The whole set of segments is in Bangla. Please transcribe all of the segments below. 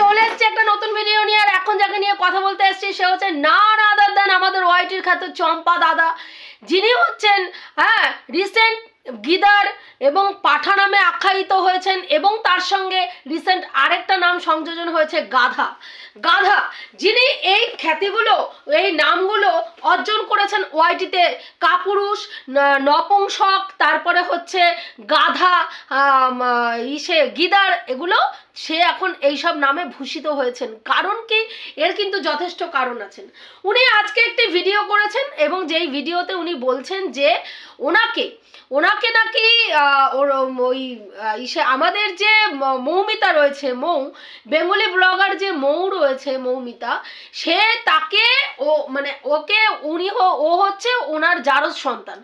চলে এসেছি একটা নতুন ভিডিও নিয়ে, আর এখন যাকে নিয়ে কথা বলতে এসেছি, সে হচ্ছে না আদার দেন আমাদের ওয়াইটির খ্যাত চম্পা দাদা। যিনি হচ্ছেন হ্যাঁ রিসেন্ট গিদার এবং পাঠা নামে আখ্যায়িত হয়েছেন এবং তার সঙ্গে রিসেন্ট আরেকটা নাম সংযোজন হয়েছে গাধা। গাধা, যিনি এই খ্যাতিগুলো, এই নামগুলো অর্জন করেছেন ওয়াইটিতে কাপুরুষ, ন- নপুংসক তারপরে হচ্ছে গাধা ইসে গিদার, এগুলো সে এখন এইসব নামে ভূষিত হয়েছেন। কারণ কি? এর কিন্তু যথেষ্ট কারণ আছেন। উনি আজকে একটি ভিডিও করেছেন এবং যেই ভিডিওতে উনি বলছেন যে ওনাকে ওনাকে নাকি ওর ওই ইসে, আমাদের যে মৌমিতা রয়েছে, মৌ, বেঙ্গলি ব্লগার যে মৌ রয়েছে, মৌমিতা, সে তাকে ও মানে ওকে উনি ও হচ্ছে ওনার জারজ সন্তান।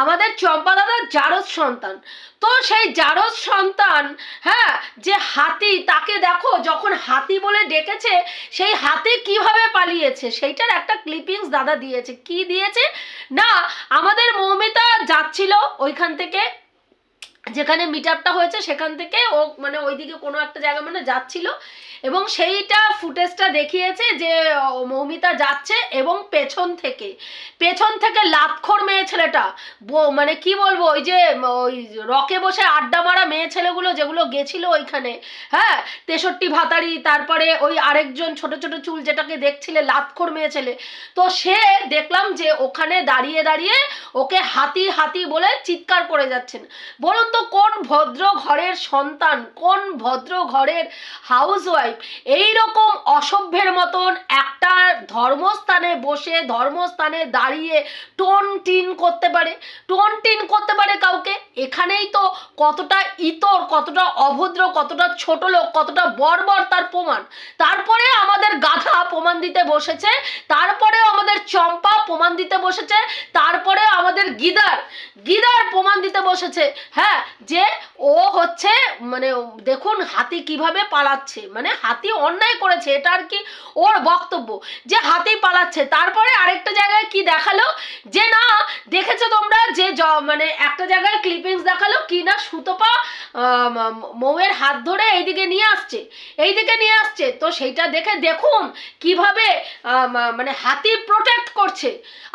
আমাদের চম্পা দাদার জারজ সন্তান। তো সেই জারজ সন্তান হ্যাঁ যে হাতি, তাকে দেখো, যখন হাতি বলে ডেকেছে, সেই হাতি কীভাবে পালিয়েছে? সেইটার একটা ক্লিপিংস দাদা দিয়েছে। কি দিয়েছে? না, আমাদের মৌমিতা যাচ্ছিল ওইখান থেকে যেখানে মিট আপটা হয়েছে, সেখান থেকে ও মানে ওইদিকে কোনো একটা জায়গা মানে যাচ্ছিল। এবং সেইটা ফুটেজটা দেখিয়েছে যে মৌমিতা যাচ্ছে এবং পেছন থেকে। পেছন থেকে লাতখোর মেয়ে ছেলেটা। মানে কি বলব, ওই যে ওই রকে বসে আড্ডা মারা মেয়ে ছেলেগুলো যেগুলো গেছিল ওইখানে হ্যাঁ? তেষট্টি ভাতারি, তারপরে ওই আরেকজন ছোট ছোট চুল যেটাকে দেখছিলে, লাতখোর মেয়ে ছেলে। তো সে দেখলাম যে ওখানে দাঁড়িয়ে দাঁড়িয়ে ওকে হাতি হাতি বলে চিৎকার করে যাচ্ছেন। বলুন তো কোন ভদ্র ঘরের সন্তান, কোন ভদ্র ঘরের হাউস ওয়াইফ এই রকম অসভ্যের মতন একটা ধর্মস্থানে বসে, ধর্মস্থানে দাঁড়িয়ে টোন টিন করতে পারে। টোন টিন করতে পারে কাউকে? এখানেই তো কতটা ইতর, কতটা অভদ্র, কতটা ছোট লোক, কতটা বর্বর তার প্রমাণ। তারপরে আমাদের গাধা প্রমাণ দিতে বসেছে তারপরে আমাদের চম্পা প্রমাণ দিতে বসেছে তারপরে আমাদের গিদার গিদার প্রমাণ দিতে বসেছে। হ্যাঁ যে ও হচ্ছে মানে দেখুন হাতি কীভাবে পালাচ্ছে মানে হাতি অন্যায় করেছে, এটা আর কি ওর বক্তব্য। যে হাতি পালাচ্ছে, তারপরে আরেকটা জায়গায় কি দেখাল? যে না, দেখেছ তোমরা যে মানে একটা জায়গায় ক্লিপিংস দেখাল কি না সুতপা মৌয়ের হাত ধরে এইদিকে নিয়ে আসছে, এইদিকে নিয়ে আসছে। তো সেইটা দেখে দেখুন কীভাবে মানে হাতি প্রোটেক্ট করছে।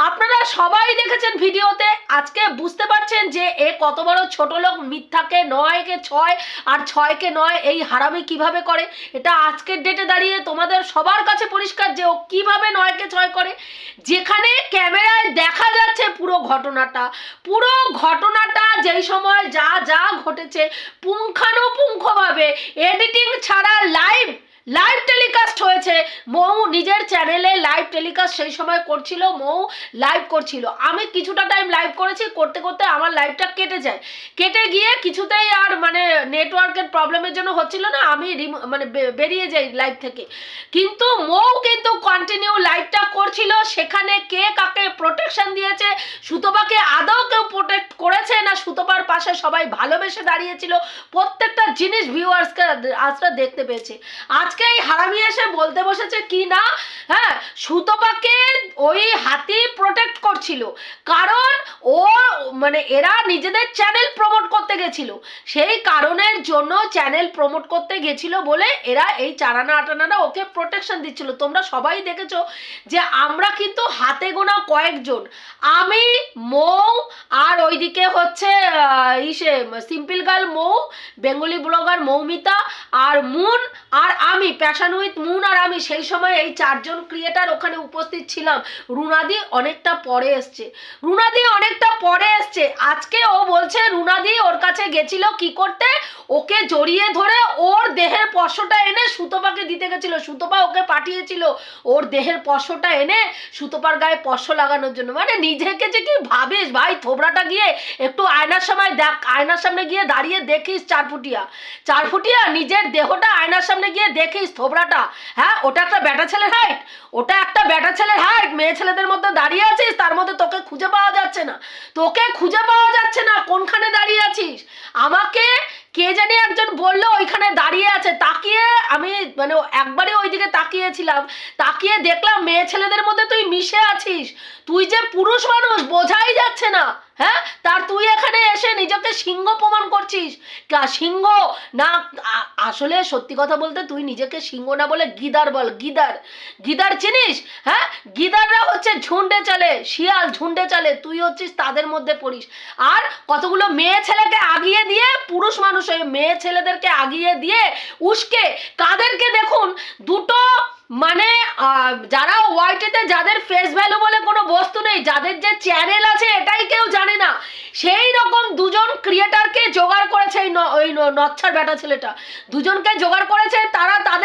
আপনারা সবাই দেখেছেন ভিডিওতে, আজকে বুঝতে পারছেন যে এ কত বড় ছোট লোক মিথ্যাকে নয়কে ছয় আর ছয়কে নয়, এই হারামি কীভাবে করে? এটা আজকের ডেটে দাঁড়িয়ে তোমাদের সবার কাছে পরিষ্কার যে ও কীভাবে নয়কে ছয় করে। যেখানে ক্যামেরায় দেখা যাচ্ছে পুরো ঘটনাটা। পুরো ঘটনাটা যেই সময় যা যা ঘটেছে, পুঙ্খানুপুঙ্খভাবে এডিটিং ছাড়া লাইভ লাইভ টেলিকাস্ট হয়েছে মৌ নিজের চ্যানেলে লাইভ টেলিকাস্ট সেই সময় করছিল মৌ লাইভ করছিল। আমি কিছুটা টাইম লাইভ করেছি, করতে করতে আমার লাইভটা কেটে যায়। কেটে গিয়ে কিছুতেই আর মানে নেটওয়ার্কের প্রবলেমের জন্য হচ্ছিল না, আমি মানে বেরিয়ে যাই লাইভ থেকে। কিন্তু মৌ কিন্তু কন্টিনিউ লাইভটা করছিল, সেখানে কে কাকে প্রোটেকশন দিয়েছে, সুতপাকে আদৌ কেউ প্রোটেক্ট করেছে না, সুতপার পাশে সবাই ভালোবেসে দাঁড়িয়েছিল, প্রত্যেকটা জিনিস ভিউয়ার্সকে আজরা দেখতে পেয়েছে। আজকে এই হারামি এসে বলতে বসেছে কি না? হ্যাঁ সুতপাকে ওই হাতি প্রোটেক্ট করছিল। কারণ ও মানে এরা নিজেদের চ্যানেল প্রমোট করতে গেছিল। সেই কারণের জন্য চ্যানেল প্রমোট করতে গেছিল বলে এরা এই চারানা আটানারা ওকে প্রোটেকশন দিচ্ছিল। তোমরা সবাই দেখেছ যে আমরা কিন্তু হাতে গোনা কয়েকজন। আমি, মৌ আর ওইদিকে হচ্ছে ইসে, simple girl Mou, Bengali blogger Moumita আর মুন আর আমি প্যাশন উইথ মুন আর আমি, সেই সময় এই চারজন ক্রিয়েটার ওখানে উপস্থিত ছিলাম। রুনাদি অনেকটা পরে এসছে। রুনাদি অনেকটা পরে এসছে। আজকে ও বলছে, রুনাদি, ওর কাছে গেছিল কি করতে? ওকে জড়িয়ে ধরে ওর দেহের পশটা এনে সুতপাকে দিতে গেছিল। সুতপা ওকে পাঠিয়েছিল ওর দেহের পশটা এনে সুতপার গায়ে পশ লাগানোর জন্য। মানে নিজেকে যে কি ভাবিস ভাই, থোবড়াটা গিয়ে একটু আয়নার সময় দেখ, আয়নার সামনে গিয়ে দাঁড়িয়ে দেখিস চার ফুটিয়া চার ফুটিয়া নিজের দেহটা আয়নার সামনে গিয়ে দেখিস থোবড়াটা। হ্যাঁ ওটা একটা ব্যাটা ছেলের হাইট ওটা একটা ব্যাটা ছেলের হাইট মেয়ে ছেলেদের মধ্যে দাঁড়িয়ে আছিস, তার মধ্যে তোকে খুঁজে পাওয়া যাচ্ছে না। তোকে খুঁজে পাওয়া যাচ্ছে না কোনখানে দাঁড়িয়ে আছিস। আমাকে কে জানি একজন বলল ওইখানে দাঁড়িয়ে আছে। তাকিয়ে আমি মানে একবারই ওইদিকে তাকিয়েছিলাম। তাকিয়ে দেখলাম মেয়ে ছেলেদের মধ্যে তুই মিশে আছিস। তুই যে পুরুষ মানুষ, বোঝাই যাচ্ছে না। হ্যাঁ? তার তুই এখানে এসে নিজেকে সিংহ প্রমাণ করছিস। সিংহ? না আসলে সত্যি কথা বলতে তুই নিজেকে সিংহ না বলে গিদার বল, গিদার। গিদার চিনিস? হ্যাঁ? গিদাররা হচ্ছে ঝুন্ডে চলে, শিয়াল ঝুন্ডে চলে, তুই হচ্ছিস তাদের মধ্যে পড়িস। আর কতগুলো মেয়ে ছেলেকে আগিয়ে দিয়ে, পুরুষ মানুষ মেয়ে ছেলেদেরকে আগিয়ে দিয়ে, উস্কে, কাদেরকে দেখুন, দুটো মানে যারা ওয়াইটিতে যাদের ফেস ভ্যালু বলে কোনো বস্তু নেই, যাদের যে চ্যানেল আছে, এটাই কেউ জানে না। সেই রকম দুজন ক্রিয়েটারকে জোগাড় করেছে এই ওই নচ্ছার বেটা ছেলেটা। দুজনকে জোগাড় করেছে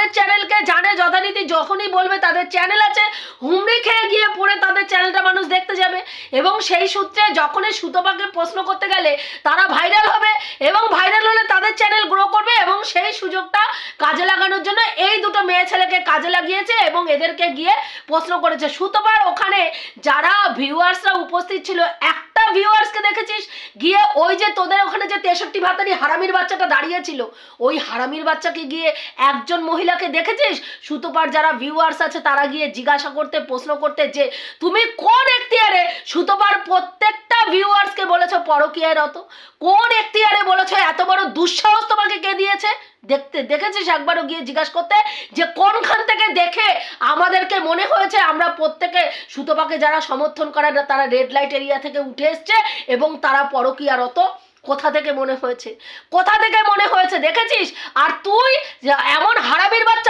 তাদের চ্যানেলকে জানে, যথারীতি যখনই বলবে তাদের চ্যানেল আছে, হুমড়ি খেয়ে গিয়ে পড়ে তাদের চ্যানেলটা মানুষ দেখতে যাবে। এবং সেই সূত্রে যখনই সুতপাকে প্রশ্ন করতে গেলে তারা ভাইরাল হবে এবং ভাইরাল হলে তাদের চ্যানেল গ্রো করবে এবং সেই সুযোগটা কাজে লাগানোর জন্য এই দুটো মেয়ে ছেলেকে কাজে লাগিয়েছে এবং এদেরকে গিয়ে প্রশ্ন করেছে। সুতপার ওখানে যারা ভিউয়ার্সরা উপস্থিত ছিল একটা ভিউয়ার্সকে দেখেছিস? গিয়ে ওই যে তোদের ওখানে যে তেষট্টি ভাতারি হারামির বাচ্চাটা দাঁড়িয়েছিল, ওই হারামির বাচ্চাকে গিয়ে একজন মহিলাকে দেখেছিস? সুতোপার যারা ভিউয়ার্স আছে, তারা গিয়ে জিজ্ঞাসা করতে, প্রশ্ন করতে যে, তুমি কোন এখতিয়ারে সুতোপার প্রত্যেকটা ভিউয়ার্সকে বলেছ পরকীয়ায় রত? কোন এখতিয়ারে বলেছ এত বড় দুঃসাহস তোমাকে কে দিয়েছে? দেখতে দেখেছিস একবারও গিয়ে জিজ্ঞাসা করতে? যে কোনখান থেকে দেখে আমাদেরকে মনে হয়েছে আমরা প্রত্যেকে সুতোপাকে যারা সমর্থন করে তারা রেড লাইট এরিয়া থেকে উঠে এসছে এবং তারা পরকীয়ারত কোথা থেকে মনে হয়েছে? কোথা থেকে মনে হয়েছে? দেখেছিস? আর তুই এমন হারাবির মেয়ে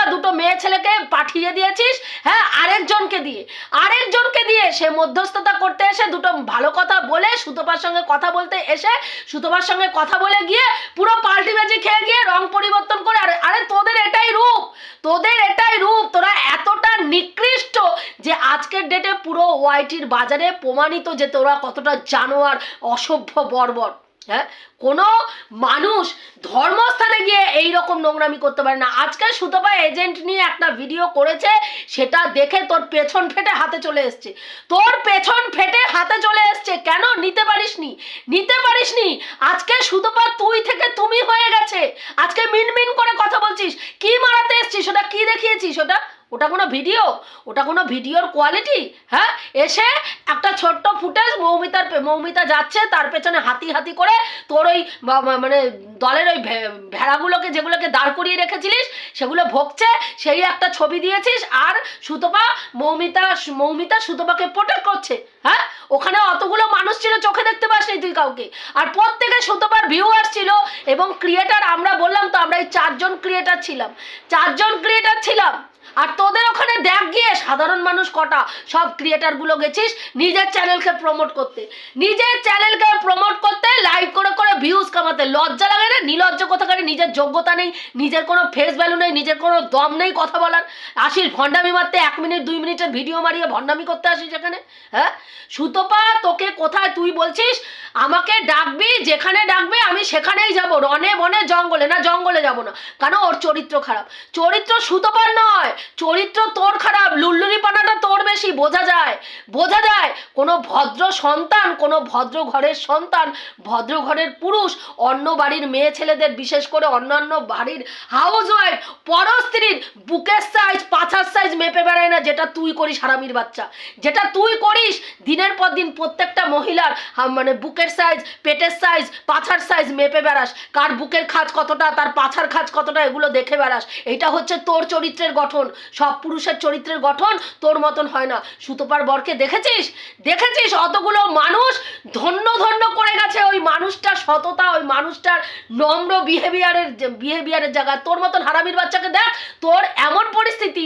ছেলেকে পাঠিয়ে দিয়েছিস হ্যাঁ আরেকজনকে দিয়ে। আরেকজনকে দিয়ে সে মধ্যস্থতা করতে এসে দুটো ভালো কথা বলে সুতোপার সঙ্গে কথা বলতে এসে সুতপার সঙ্গে কথা বলে গিয়ে পুরো পাল্টি বাজি খেয়ে গিয়ে রং পরিবর্তন করে, আরে আরে, তোদের এটাই রূপ, তোদের এটাই রূপ, তোরা এতটা নিকৃষ্ট যে আজকের ডেটে পুরো ওয়াইটির বাজারে প্রমাণিত যে তোরা কতটা জানোয়ার, অসভ্য বর্বর। হ্যাঁ? কোনো মানুষ ধর্মস্থানে গিয়ে এই রকম নোংরামি করতে পারে না। আজকে সুতপা এজেন্ট নিয়ে একটা ভিডিও করেছে, সেটা দেখে তোর পেছন ফেটে হাতে চলে এসছে। তোর পেছন ফেটে হাতে চলে এসছে, কেন নিতে পারিসনি? নিতে পারিসনি? আজকে সুতপা তুই থেকে তুমি হয়ে গেছে। আজকে মিনমিন করে কথা বলছিস। কি মারাতে এসছিস? ওটা কি দেখিয়েছিস? ওটা ওটা কোনো ভিডিও? ওটা কোনো ভিডিওর কোয়ালিটি হ্যাঁ? এসে একটা ছোট্ট ফুটেজ মৌমিতার মৌমিতা যাচ্ছে, তার পেছনে হাতি হাতি করে তোর ওই মানে দলের ওই ভেড়াগুলোকে যেগুলোকে দাঁড় করিয়ে রেখেছিলিস, সেগুলো ভোগছে, সেই একটা ছবি দিয়েছিস আর সুতপা মৌমিতা মৌমিতা সুতপাকে প্রোটেক্ট করছে। হ্যাঁ? ওখানে অতগুলো মানুষ ছিল, চোখে দেখতে পাসনি তুই কাউকে। আর প্রত্যেকে সুতপার ভিউয়ার ছিল এবং ক্রিয়েটার আমরা বললাম তো আমরা এই চারজন ক্রিয়েটার ছিলাম। চারজন ক্রিয়েটার ছিলাম। আর তোদের ওখানে দেখ গিয়ে সাধারণ মানুষ কটা। সব ক্রিয়েটারগুলো গেছিস, নিজের চ্যানেলকে প্রমোট করতে। নিজের চ্যানেলকে প্রমোট করতে লাইভ করে করে ভিউজ কামাতে। লজ্জা লাগে না? নিলজ্জ কোথাকারে? নিজের যোগ্যতা নেই, নিজের কোনো ফেস ভ্যালু নেই, নিজের কোনো দম নেই কথা বলার। আসিস, ভণ্ডামি মারতে এক মিনিট দুই মিনিটের ভিডিও মারিয়ে ভণ্ডামি করতে আসিস এখানে হ্যাঁ? সুতপা, তোকে কোথায় তুই বলছিস? আমাকে ডাকবি, যেখানে ডাকবে আমি সেখানেই যাব। রনে বনে জঙ্গলে, না জঙ্গলে যাব না। কারণ ওর চরিত্র খারাপ। চরিত্র সুতপার নয়। চরিত্র তোর খারাপ, লুল্লুরি পানাটা তোর বেশি, বোঝা যায়। বোঝা যায় কোনো ভদ্র সন্তান, কোনো ভদ্র ঘরের সন্তান, ভদ্র ঘরের পুরুষ, অন্য বাড়ির মেয়ে ছেলেদের, বিশেষ করে অন্যান্য বাড়ির হাউস ওয়াইফ পরস্ত্রীর, বুকের সাইজ পাছার সাইজ মেপে বেড়ায় না, যেটা তুই করিস হারামির বাচ্চা। যেটা তুই করিস, দিনের পর দিন প্রত্যেকটা মহিলার মানে বুকের সাইজ পেটের সাইজ পাছার সাইজ মেপে বেড়াস। কার বুকের খাজ কতটা, তার পাছার খাজ কতটা, এগুলো দেখে বেড়াস। এটা হচ্ছে তোর চরিত্রের গঠন। সব পুরুষের চরিত্রের গঠন তোর মতন হয় না। সুতোপার বরকে দেখেছিস? দেখেছিস? অতগুলো মানুষ ধন্য ধন্য করে গেছে ওই মানুষটার সততা, ওই মানুষটার নম্র বিহেভিয়ারের বিহেভিয়ারের জায়গায়। তোর মতন হারামির বাচ্চাকে দেখ, তোর এমন পরিস্থিতি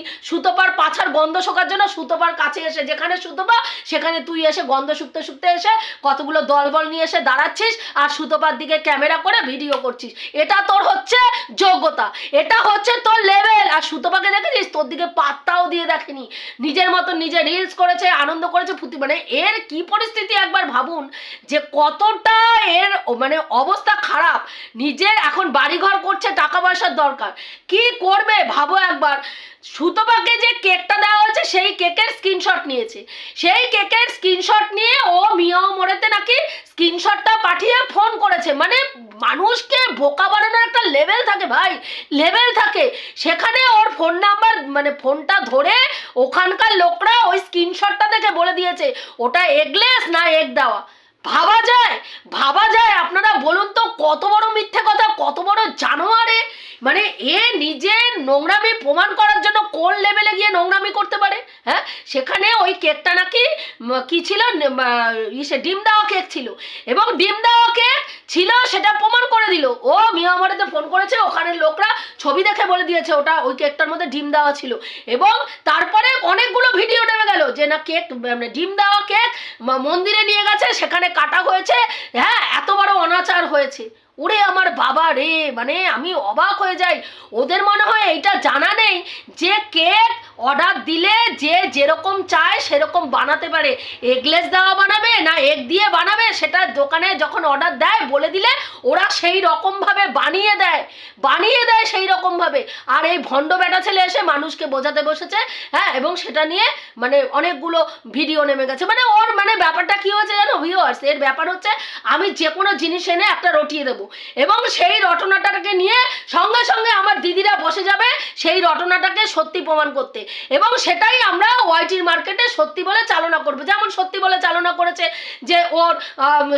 সুতোপার পাছার গন্ধ শোকার জন্য সুতোপার কাছে এসে, যেখানে সুতোপা, সেখানে তুই এসে গন্ধ শুকতে শুকতে এসে কতগুলো দলবল নিয়ে এসে দাঁড়াচ্ছিস আর সুতোপার দিকে ক্যামেরা করে ভিডিও করছিস। এটা তোর হচ্ছে যোগ্যতা। এটা হচ্ছে তোর লেভেল আর সুতোপাকে দেখেছিস? তোর দিকে পাত্তাও দিয়ে দেখেনি। নিজের মতো নিজে রিলস করেছে, আনন্দ করেছে ফুটি মানে এর কি পরিস্থিতি একবার ভাবুন যে কতটা এর মানে অবস্থা খারাপ। নিজের এখন বাড়িঘর করছে, টাকা পয়সার দরকার। কি করবে? ভাবো একবার। সুতপাকে যে কেকটা দেওয়া হয়েছে, সেই কেকের স্ক্রিনশট নিয়েছে। সেই কেকের স্ক্রিনশট নিয়ে ও মিয়াও মোড়েতে নাকি স্ক্রিনশটটা পাঠিয়ে ফোন করেছে। মানে মানুষকে বোকা বানানোর একটা লেভেল থাকে ভাই লেভেল থাকে। সেখানে ওর ফোন নাম্বার মানে ফোনটা ধরে ওখানকার লোকরা ওই স্ক্রিনশটটা দেখে বলে দিয়েছে, ওটা এগলেস না এগ দেওয়া? ভাবা যায় ভাবা যায়। আপনারা বলুন তো, কত বড় মিথ্যে কথা, কত বড় জানোয়ারে? মানে এ নিজে নোংরামি প্রমাণ করার জন্য কোন লেভেলে গিয়ে নোংরামি করতে পারে? হ্যাঁ? সেখানে ওই কেকটা নাকি কি ছিল? ইসে ডিম দেওয়া কেক ছিল। এবং ডিম দেওয়া কেক ছিল, সেটা প্রমাণ করে দিল। ও মিয়া মিয়ামারিতে ফোন করেছে, ওখানের লোকরা ছবি দেখে বলে দিয়েছে ওটা, ওই কেকটার মধ্যে ডিম দেওয়া ছিল। এবং তারপরে অনেকগুলো ভিডিও নেমে গেল যে না কেক মানে ডিম দেওয়া কেক মন্দিরে নিয়ে গেছে, সেখানে কাটা হয়েছে। হ্যাঁ এত বড় অনাচার হয়েছে। ওরে আমার বাবা রে মানে আমি অবাক হয়ে যাই। ওদের মনে হয় এইটা জানা নেই যে কেক অর্ডার দিলে যে যেরকম চায় সেরকম বানাতে পারে। এগলেস দেওয়া বানাবে না এগ দিয়ে বানাবে, সেটা দোকানে যখন অর্ডার দেয়, বলে দিলে ওরা সেই রকমভাবে বানিয়ে দেয়। বানিয়ে দেয় সেই রকমভাবে। আর এই ভণ্ড বেটা ছেলে এসে মানুষকে বোঝাতে বসেছে হ্যাঁ এবং সেটা নিয়ে মানে অনেকগুলো ভিডিও নেমে গেছে। মানে ওর মানে ব্যাপারটা কি হয়েছে জানো ভিউয়ার্স এর ব্যাপার হচ্ছে আমি যে কোনো জিনিস এনে একটা রটিয়ে দেবো। এবং সেই রটনাটাকে নিয়ে সঙ্গে সঙ্গে আমার দিদিরা বসে যাবে, সেই রটনাটাকে সত্যি প্রমাণ করতে। এবং সেটাই আমরা ওয়াইটির মার্কেটে সত্যি বলে চালনা করব। যেমন সত্যি বলে চালনা করেছে যে ওর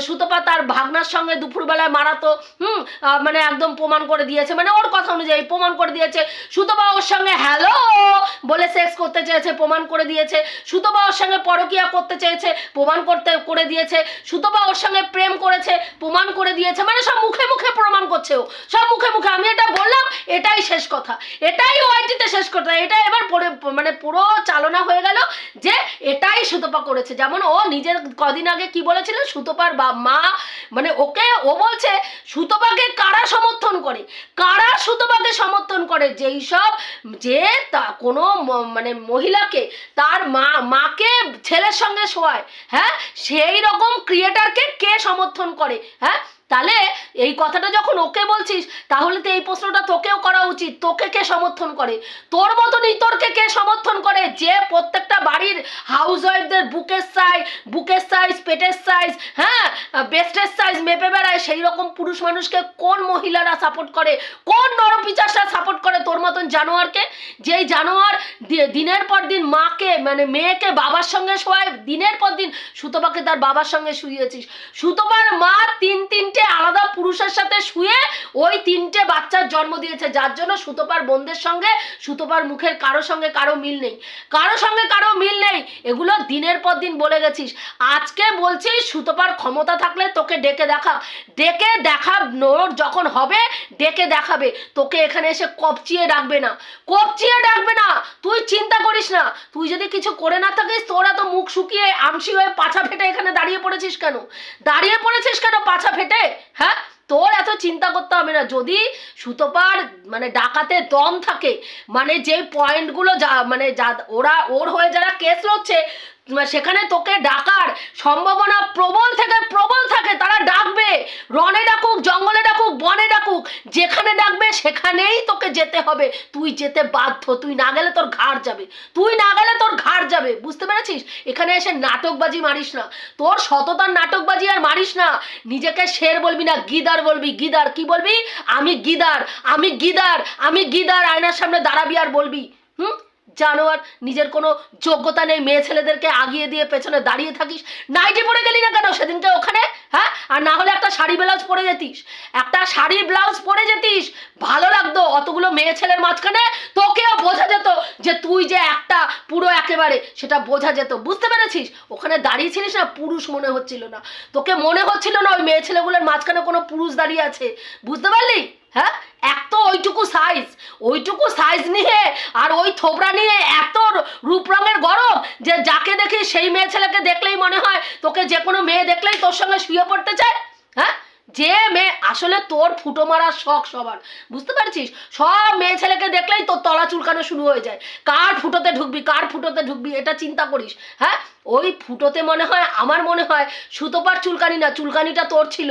সুতপা তার ভাগনার সঙ্গে দুপুরবেলায় মারাতো, হুম মানে একদম প্রমাণ করে দিয়েছে। মানে ওর কথা অনুযায়ী প্রমাণ করে দিয়েছে। সুতপা ওর সঙ্গে হ্যালো বলে সেক্স করতে চেয়েছে, প্রমাণ করে দিয়েছে। সুতপা ওর সঙ্গে পরকিয়া করতে চেয়েছে, প্রমাণ করতে, করে দিয়েছে। সুতপা ওর সঙ্গে প্রেম করেছে, প্রমাণ করে দিয়েছে। মানে সব মুখে মুখে প্রমাণ করছে ও। সব মুখে মুখে। আমি এটা বললাম, এটাই শেষ কথা। এটাই ওয়াইটিতে শেষ কথা। এটা এবার মানে পুরো চালনা হয়ে গেল যে এটাই সুতপা করেছে। যেমন ও নিজের কদিন আগে কি বলেছিল? সুতপার বা মা মানে ওকে ও বলছে, সুতপাকে কারা সমর্থন করে? কারা সুতপাকে সমর্থন করে? যেই সব যে তা কোনো মানে মহিলাকে তার মা, মাকে ছেলের সঙ্গে শোয়ায় হ্যাঁ? সেই রকম ক্রিয়েটারকে কে সমর্থন করে হ্যাঁ? তাহলে এই কথাটা যখন ওকে বলছিস, তাহলে তো এই প্রশ্নটা তোকেও করা উচিত। তোকে কে সমর্থন করে? তোর মতন ইতরকে কে সমর্থন করে? যে প্রত্যেকটা বাড়ির হাউস ওয়াইফদের বুকের সাইজ বুকের সাইজ পেটের সাইজ হ্যাঁ বেস্টের সাইজ মেপে বেড়ায়, সেই রকম পুরুষ মানুষকে কোন মহিলারা সাপোর্ট করে? কোন নরম নরপিচাসরা সাপোর্ট করে তোর মতন জানোয়ারকে? যেই জানোয়ার দিনের পর দিন মাকে মানে মেয়েকে বাবার সঙ্গে শোয়ায়, দিনের পর দিন সুতপাকে তার বাবার সঙ্গে শুয়েছিস সুতপার মা তিন তিনটে আলাদা পুরুষের সাথে শুয়ে ওই তিনটে বাচ্চার জন্ম দিয়েছে। যার জন্য সুতপার বোনদের সঙ্গে, সুতপার মুখের কারও সঙ্গে কারও মিল নেই। কারও সঙ্গে কারও মিল নেই। এগুলো দিনের পর দিন বলে গেছিস। আজকে বলছিস সুতপার ক্ষমতা থাকলে তোকে ডেকে দেখা। ডেকে দেখা নোর যখন হবে, ডেকে দেখাবে। তোকে এখানে এসে কপচিয়ে ডাকবে না। কপচিয়ে ডাকবে না। তুই চিন্তা করিস না। তুই যদি কিছু করে না থাকিস, তোরা তো মুখ শুকিয়ে আমসি হয়ে পাছা ফেটে এখানে দাঁড়িয়ে পড়েছিস কেন? দাঁড়িয়ে পড়েছিস কেন পাছা ফেটে? হ্যাঁ তোর এত চিন্তা করতে হবে না। যদি সুতোপার মানে ডাকাতে দম থাকে মানে যে পয়েন্টগুলো যা মানে যা, ওরা, ওর হয়ে যারা কেস লড়ছে সেখানে তোকে ডাকার সম্ভাবনা প্রবল থেকে প্রবল থাকে, তারা ডাকবে। রনে ডাকুক, জঙ্গলে ডাকুক, বনে ডাকুক, যেখানে ডাকবে সেখানেই তোকে যেতে হবে। তুই যেতে বাধ্য, তুই না গেলে তোর ঘাড় যাবে। তুই না গেলে তোর ঘাড় যাবে, বুঝতে পেরেছিস? এখানে এসে নাটকবাজি মারিস না। তোর সততার নাটকবাজি আর মারিস না। নিজেকে শের বলবি না, গিদার বলবি, গিদার। কি বলবি? আমি গিদার আমি গিদার আমি গিদার। আয়নার সামনে দাঁড়াবি আর বলবি, হুম? জানোয়ার, নিজের কোনো যোগ্যতা নেই, মেয়ে ছেলেদেরকে আগিয়ে দিয়ে পেছনে দাঁড়িয়ে থাকিস। নাইটি পরে গেলি না কেন? সেদিনকে ওখানে হ্যাঁ? আর না হলে একটা শাড়ি ব্লাউজ পরে যেতিস। একটা শাড়ি ব্লাউজ পরে যেতিস, ভালো লাগতো অতগুলো মেয়ে ছেলের মাঝখানে। তোকেও বোঝা যেত যে তুই যে একটা পুরো একেবারে, সেটা বোঝা যেত। বুঝতে পেরেছিস? ওখানে দাঁড়িয়ে ছিলিস না, পুরুষ মনে হচ্ছিল না। তোকে মনে হচ্ছিল না ওই মেয়ে ছেলেগুলোর মাঝখানে কোনো পুরুষ দাঁড়িয়ে আছে। বুঝতে পারলি? হ্যাঁ? এক তো ওইটুকু সাইজ ওইটুকু সাইজ নিয়ে থোবরা নিয়ে এত রূপ রঙের গরম যে যাকে দেখি সেই মেয়ে ছেলেকে দেখলেই মনে হয় তোকে যে কোনো মেয়ে দেখলেই তোর সঙ্গে শুয়ে পড়তে চায়। হ্যাঁ? যে মেয়ে, আসলে তোর ফুটো মারার শখ সবার। বুঝতে পারছিস? সব মেয়ে ছেলেকে দেখলেই তোর তলা চুলকানো শুরু হয়ে যায়। কার ফুটোতে ঢুকবি, কার ফুটোতে ঢুকবি, এটা চিন্তা করিস। হ্যাঁ? ওই ফুটোতে মনে হয়, আমার মনে হয় সুতোপার চুলকানি না, চুলকানিটা তোর ছিল।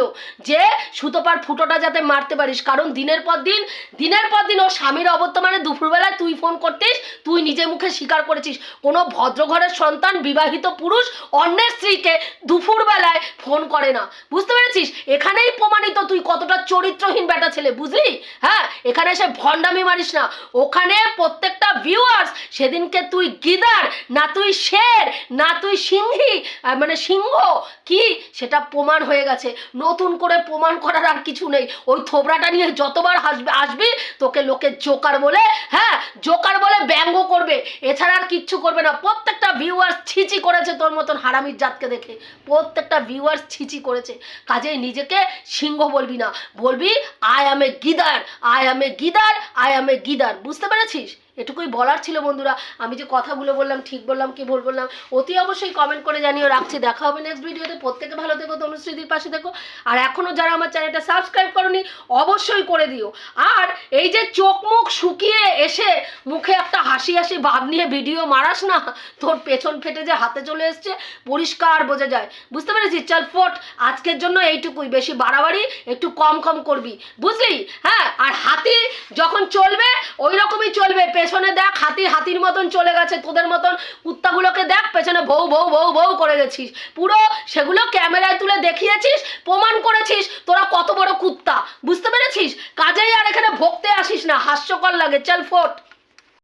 যে সুতোপার ফুটোটা যাতে মারতে পারিস, কারণ দিনের পর দিন, দিনের পর দিন ও স্বামীর অবর্তমানে দুপুরবেলায় তুই ফোন করতিস, তুই নিজে মুখে স্বীকার করেছিস। কোনো ভদ্রঘরের সন্তান, বিবাহিত পুরুষ, অন্যের স্ত্রীকে দুপুরবেলায় ফোন করে না। বুঝতে পেরেছিস? এখানেই প্রমাণিত তুই কতটা চরিত্রহীন বেটা ছেলে, বুঝলি? হ্যাঁ এখানে এসে ভণ্ডামি মারিস না। ওখানে প্রত্যেকটা ভিউয়ার্স সেদিনকে তুই গিদার, না তুই শের, না তুই সিংহী? আহ, মানে সিংহ? কি? সেটা প্রমাণ হয়ে গেছে। নতুন করে প্রমাণ করার আর কিছু নেই। ওই থোবরাটা নিয়ে যতবার হাসবে আসবি তোকে লোকে জোকার বলে হ্যাঁ জোকার বলে ব্যঙ্গ করবে। এছাড়া আর কিচ্ছু করবে না। প্রত্যেকটা ভিউয়ার্স ছিচি করেছে তোর মতন হারামির জাতকে দেখে। প্রত্যেকটা ভিউয়ার্স ছিচি করেছে। কাজেই নিজেকে সিংহ বলবি না। বলবি আই অ্যাম এ গিদার আই অ্যাম এ গিদার আই অ্যাম এ গিদার বুঝতে পেরেছিস? এটুকুই বলার ছিল বন্ধুরা। আমি যে কথাগুলো বললাম, ঠিক বললাম, কি ভুল বললাম, অতি অবশ্যই কমেন্ট করে জানিও। রাখছি, দেখা হবে নেক্সট ভিডিওতে প্রত্যেকে ভালো থেকো তনুশ্রীদির পাশে দেখো আর এখনও যারা আমার চ্যানেলটা সাবস্ক্রাইব করনি, অবশ্যই করে দিও। আর এই যে চোখ মুখ শুকিয়ে এসে মুখে একটা হাসি হাসি ভাব নিয়ে ভিডিও মারাস না, তোর পেছন ফেটে যে হাতে চলে এসছে, পরিষ্কার বোঝা যায়। বুঝতে পেরেছিস? চল ফোট, আজকের জন্য এইটুকুই। বেশি বাড়াবাড়ি, একটু কম কম করবি। বুঝলি? হ্যাঁ আর হাতি যখন চলবে ওই রকমই চলবে পেছনে দেখ, হাতি, হাতির মতন চলে গেছে, তোদের মতন কুত্তাগুলোকে দেখ, পেছনে বউ বউ বউ বউ করে গেছিস। পুরো সেগুলো ক্যামেরায় তুলে দেখিয়েছিস, প্রমাণ করেছিস, তোরা কত বড় কুত্তা, বুঝতে পেরেছিস? কাজেই আর এখানে ভোগতে আসিস না, হাস্যকর লাগে, চল ফোট।